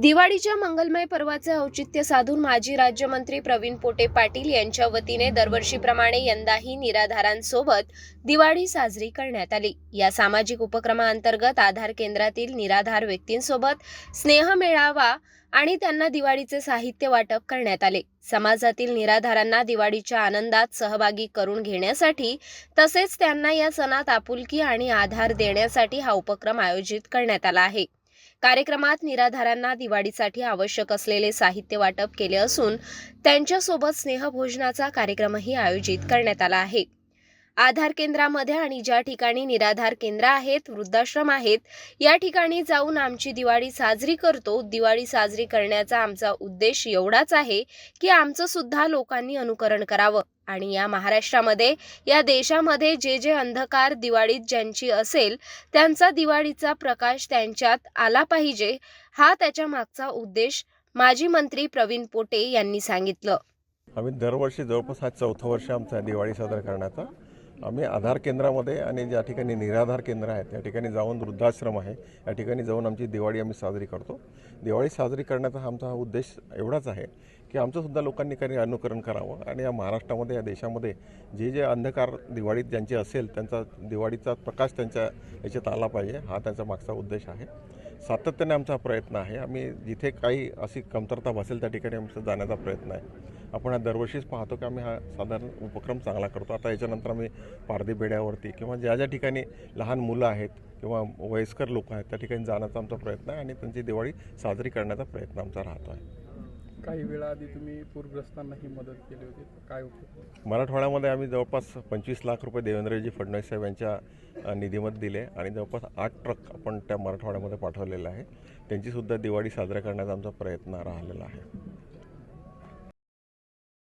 दिवाळीच्या मंगलमय पर्वाचे औचित्य साधून माजी राज्यमंत्री प्रवीण पोटे पाटील यांच्या वतीने दरवर्षीप्रमाणे यंदाही निराधारांसोबत दिवाळी साजरी करण्यात आली. या सामाजिक उपक्रमाअंतर्गत आधार केंद्रातील निराधार व्यक्तींसोबत स्नेह मेळावा आणि त्यांना दिवाळीचे साहित्य वाटप करण्यात आले. समाजातील निराधारांना दिवाळीच्या आनंदात सहभागी करून घेण्यासाठी तसेच त्यांना या सणात आपुलकी आणि आधार देण्यासाठी हा उपक्रम आयोजित करण्यात आला आहे. कार्यक्रमात निराधारांना दिवाळीसाठी आवश्यक असलेले साहित्य वाटप केले असून त्यांच्यासोबत स्नेहभोजनाचा कार्यक्रमही आयोजित करण्यात आला आहे. आधार केंद्रामध्ये आणि ज्या ठिकाणी निराधार केंद्र आहेत वृद्धाश्रम आहेत या ठिकाणी जाऊन आमची दिवाळी साजरी करतो. दिवाळी साजरी करण्याचा आमचा उद्देश एवढाच आहे की आमचं सुद्धा लोकांनी अनुकरण करावं. आणि या महाराष्ट्रामध्ये या देशामध्ये जे जे अंधकार दिवाळीत ज्यांची असेल त्यांचा दिवाळीचा प्रकाश त्यांच्यात आला पाहिजे हा त्याच्या मागचा उद्देश माजी मंत्री प्रवीण पोटे यांनी सांगितलं. आम्ही दरवर्षी जवळपास हा चौथं वर्ष आमचा दिवाळी साजरा करण्याचा. आम्ही आधार केंद्रामध्ये आणि ज्या ठिकाणी निराधार केंद्र आहेत त्या ठिकाणी जाऊन वृद्धाश्रम आहे या ठिकाणी जाऊन आमची दिवाळी आम्ही साजरी करतो. दिवाळी साजरी करण्याचा हा आमचा हा उद्देश एवढाच आहे की आमचंसुद्धा लोकांनी काही अनुकरण करावं. आणि या महाराष्ट्रामध्ये या देशामध्ये जे जे अंधकार दिवाळीत ज्यांचे असेल त्यांचा दिवाळीचा प्रकाश त्यांच्या याच्यात आला पाहिजे. हा त्यांचा मागचा उद्देश आहे. सातत्याने आमचा प्रयत्न आहे. आम्ही जिथे काही अशी कमतरता भासेल त्या ठिकाणी आमचा जाण्याचा प्रयत्न आहे. आपण हा दरवर्षीच पाहतो की आम्ही हा साधारण उपक्रम चांगला करतो. आता याच्यानंतर आम्ही पारधी बेड्यावरती किंवा ज्या ज्या ठिकाणी लहान मुलं आहेत किंवा वयस्कर लोक आहेत त्या ठिकाणी जाण्याचा आमचा प्रयत्न आहे आणि त्यांची दिवाळी साजरी करण्याचा प्रयत्न आमचा राहतो आहे. काही वेळा आधी तुम्ही पूरग्रस्तांनाही मदत केली होती. काय उपयोग मराठवाड्यामध्ये आम्ही जवळपास पंचवीस लाख रुपये देवेंद्रजी फडणवीस साहेब यांच्या निधीमध्ये दिले आणि जवळपास आठ ट्रक आपण त्या मराठवाड्यामध्ये पाठवलेले आहे. त्यांचीसुद्धा दिवाळी साजरा करण्याचा आमचा प्रयत्न राहिलेला आहे.